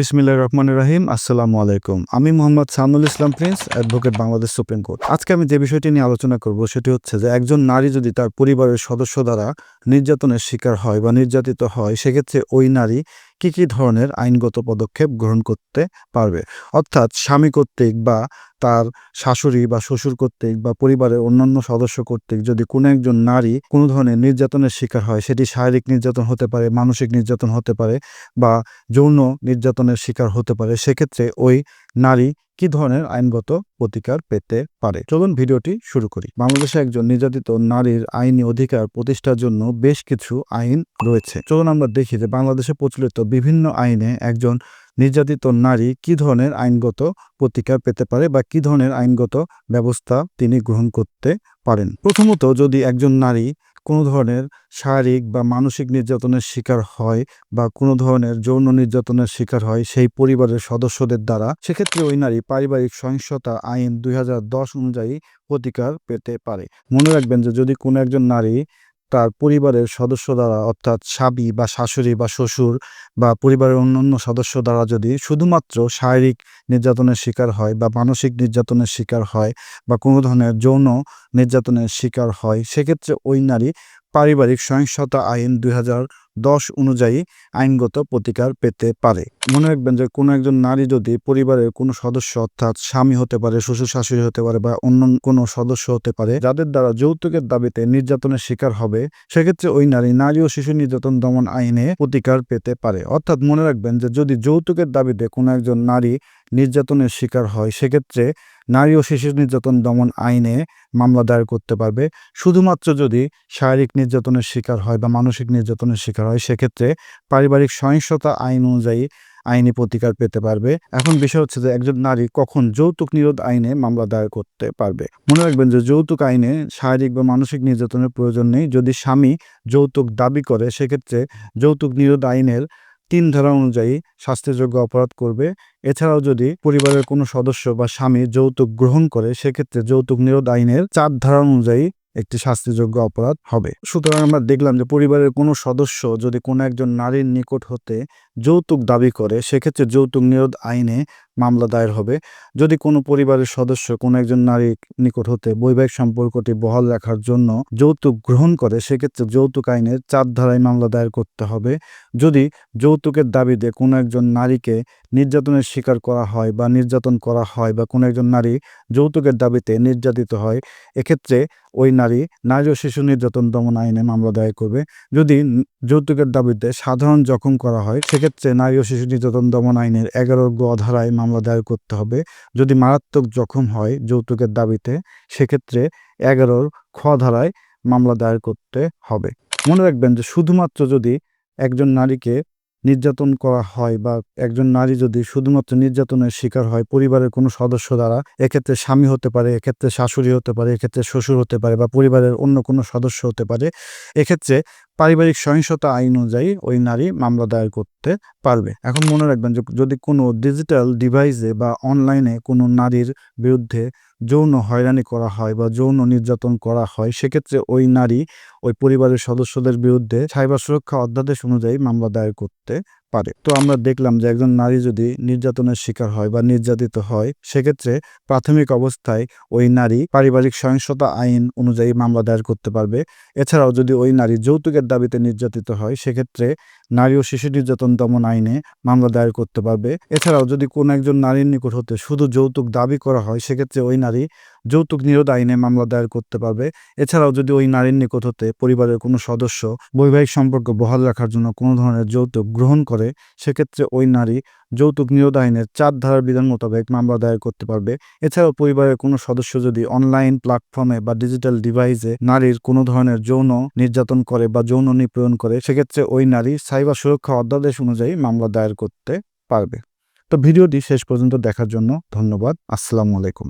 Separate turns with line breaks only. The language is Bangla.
বিসমিল্লাহ রহমান রাহিম, আসসালামু আলাইকুম। আমি Mohammad Samul Islam prince, advocate Bangladesh supreme court. আজকে আমি যে বিষয়টি নিয়ে আলোচনা করব, সেটি হচ্ছে যে একজন নারী যদি তার পরিবারের সদস্য দ্বারা নির্যাতনের শিকার হয় বা নির্যাতিত হয়, সেক্ষেত্রে ওই নারী কি কি ধরনের আইনগত পদক্ষেপ গ্রহণ করতে পারবে? অর্থাৎ স্বামী কর্তৃক বা তার শাশুড়ি বা শ্বশুর কর্তৃক বা পরিবারের অন্যান্য সদস্য কর্তৃক যদি কোনো একজন নারী কোনো ধরনের নির্যাতনের শিকার হয়, সেটি শারীরিক নির্যাতন হতে পারে, মানসিক নির্যাতন হতে পারে বা যৌন নির্যাতনের শিকার হতে পারে, সেক্ষেত্রে ওই নারী কি ধরনের আইনগত প্রতিকার পেতে পারে? চলুন ভিডিওটি শুরু করি। বাংলাদেশে একজন নির্যাতিত নারীর আইনি অধিকার প্রতিষ্ঠার জন্য বেশ কিছু আইন রয়েছে। চলুন আমরা দেখি যে বাংলাদেশে প্রচলিত বিভিন্ন আইনে একজন নির্যাতিত নারী কি ধরনের আইনগত প্রতিকার পেতে পারে বা কি ধরনের আইনগত ব্যবস্থা তিনি গ্রহণ করতে পারেন? প্রথমত যদি একজন নারী কোনো ধরনের শারীরিক বা মানসিক নির্যাতনের শিকার হয় বা কোনো ধরনের যৌন নির্যাতনের শিকার হয় সেই পরিবারের সদস্যদের দ্বারা, সেক্ষেত্রে ওই নারী পারিবারিক সহিংসতা আইন দুই হাজার দশ অনুযায়ী প্রতিকার পেতে পারে। মনে রাখবেন যে যদি কোনো একজন নারী তার পরিবারের সদস্য দ্বারা, অর্থাৎ স্বামী বা শাশুড়ি বা শ্বশুর বা পরিবারের অন্যান্য সদস্য দ্বারা যদি শুধুমাত্র শারীরিক নির্যাতনের শিকার হয় বা মানসিক নির্যাতনের শিকার হয় বা কোনো ধরনের যৌন নির্যাতনের শিকার হয়, সেক্ষেত্রে ওই নারী পারিবারিক সহিংসতা আইন দুই দশ অনুযায়ী আইনগত প্রতিকার পেতে পারে। মনে রাখবেন যে কোনো একজন নারী যদি পরিবারের কোনো সদস্য অর্থাৎ স্বামী হতে পারে, শ্বশুর শাশুড়ি হতে পারে বা অন্য কোনো সদস্য হতে পারে, যাদের দ্বারা যৌতুকের দাবিতে নির্যাতনের শিকার হবে, সেক্ষেত্রে ওই নারী নারী ও শিশু নির্যাতন দমন আইনে প্রতিকার পেতে পারে। অর্থাৎ মনে রাখবেন যে যদি যৌতুকের দাবিতে কোনো একজন নারী নির্যাতনের শিকার হয়, সেক্ষেত্রে নারী ও শিশু নির্যাতন দমন আইনে মামলা দায়ের করতে পারবে। শুধুমাত্র যদি শারীরিক নির্যাতনের শিকার হয় বা মানসিক নির্যাতনের শিকার হয়, সেক্ষেত্রে পারিবারিক সহিংসতা আইন অনুযায়ী আইনি প্রতিকার পেতে পারবে। এখন বিষয় হচ্ছে যে একজন নারী কখন যৌতুক নিরোধ আইনে মামলা দায়ের করতে পারবে। মনে রাখবেন যে যৌতুক আইনে শারীরিক বা মানসিক নির্যাতনের প্রয়োজন নেই। যদি স্বামী যৌতুক দাবি করে, সেক্ষেত্রে যৌতুক নিরোধ আইনের তিন ধারা অনুযায়ী শাস্তিযোগ্য অপরাধ করবে। এছাড়াও যদি পরিবারের কোনো সদস্য বা স্বামী যৌতুক গ্রহণ করে, সেক্ষেত্রে যৌতুক নিরোধ আইনের চার ধারা অনুযায়ী একটি শাস্তিযোগ্য অপরাধ হবে। সুতরাং আমরা দেখলাম যে পরিবারের কোনো সদস্য যদি কোনো একজন নারীর নিকট হতে যৌতুক দাবি করে, সেক্ষেত্রে যৌতুক নিরোধ আইনে মামলা দায়ের হবে। যদি কোনো পরিবারের সদস্য কোনো একজন নারীর নিকট হতে বৈবাহিক সম্পর্কটি বহাল রাখার জন্য যৌতুক গ্রহণ করে, সেক্ষেত্রে যৌতুক আইনের চার ধারায় মামলা দায়ের করতে হবে। যদি যৌতুকের দাবিতে কোনো একজন নারীকে নির্যাতনের শিকার করা হয় বা নির্যাতন করা হয় বা কোনো একজন নারী যৌতুকের দাবিতে নির্যাতিত হয়, এক্ষেত্রে ওই নারী নারী ও শিশু নির্যাতন দমন আইনে মামলা দায়ের করবে। যদি যৌতুকের দাবিতে সাধারণ জখম করা হয়, সেক্ষেত্রে নারী ও শিশু নির্যাতন দমন আইনের এগারো গ ধারায় মামলা দায়ের করতে হবে। যদি মারাত্মক জখম হয় যৌতুকের দাবিতে, সেক্ষেত্রে এগারোর খ ধারায় মামলা দায়ের করতে হবে। মনে রাখবেন যে শুধুমাত্র যদি একজন নারীকে নির্যাতন করা হয় বা একজন নারী যদি শুধুমাত্র নির্যাতনের শিকার হয় পরিবারের কোনো সদস্য দ্বারা, এক্ষেত্রে স্বামী হতে পারে, এক্ষেত্রে শাশুড়ি হতে পারে, এক্ষেত্রে শ্বশুর হতে পারে বা পরিবারের অন্য কোনো সদস্য হতে পারে, এক্ষেত্রে পারিবারিক সহিংসতা আইন অনুযায়ী ওই নারী মামলা দায়ের করতে পারবে। এখন মনে রাখবেন যে যদি কোনো ডিজিটাল ডিভাইসে বা অনলাইনে কোনো নারীর বিরুদ্ধে যৌন হয়রানি করা হয় বা যৌন নির্যাতন করা হয়, সেক্ষেত্রে ওই নারী ওই পরিবারের সদস্যদের বিরুদ্ধে সাইবার সুরক্ষা অধ্যাদেশ অনুযায়ী মামলা দায়ের করতে পারে। তো আমরা দেখলাম যে একজন নারী যদি নির্যাতনের শিকার হয় বা নির্যাতিত হয়, সেক্ষেত্রে প্রাথমিক অবস্থায় ওই নারী পারিবারিক সহিংসতা আইন অনুযায়ী মামলা দায়ের করতে পারবে। এছাড়াও যদি ওই নারী যৌতুকের দাবিতে নির্যাতিত হয়, সেক্ষেত্রে নারী ও শিশু নির্যাতন দমন আইনে মামলা দায়ের করতে পারবে। এছাড়াও যদি কোনো একজন নারীর নিকট হতে শুধু যৌতুক দাবি করা হয়, সেক্ষেত্রে ওই নারী যৌতুক নিরোধ আইনে মামলা দায়ের করতে পারবে। এছাড়াও যদি ওই নারীর নিকট হতে পরিবারের কোনো সদস্য বৈবাহিক সম্পর্ক বহাল রাখার জন্য কোনো ধরনের যৌতুক গ্রহণ করে, সেক্ষেত্রে ওই নারী যৌতুক নিরোধ আইনের চার ধারার বিধান মোতাবেক মামলা দায়ের করতে পারবে। এছাড়াও পরিবারের কোনো সদস্য যদি অনলাইন প্ল্যাটফর্মে বা ডিজিটাল ডিভাইসে নারীর কোনো ধরনের যৌন নির্যাতন করে বা যৌন নিপীড়ন করে, সেক্ষেত্রে ওই নারী সাইবার সুরক্ষা অধ্যাদেশ অনুযায়ী মামলা দায়ের করতে পারবে। তো ভিডিওটি শেষ পর্যন্ত দেখার জন্য ধন্যবাদ। আসসালামু আলাইকুম।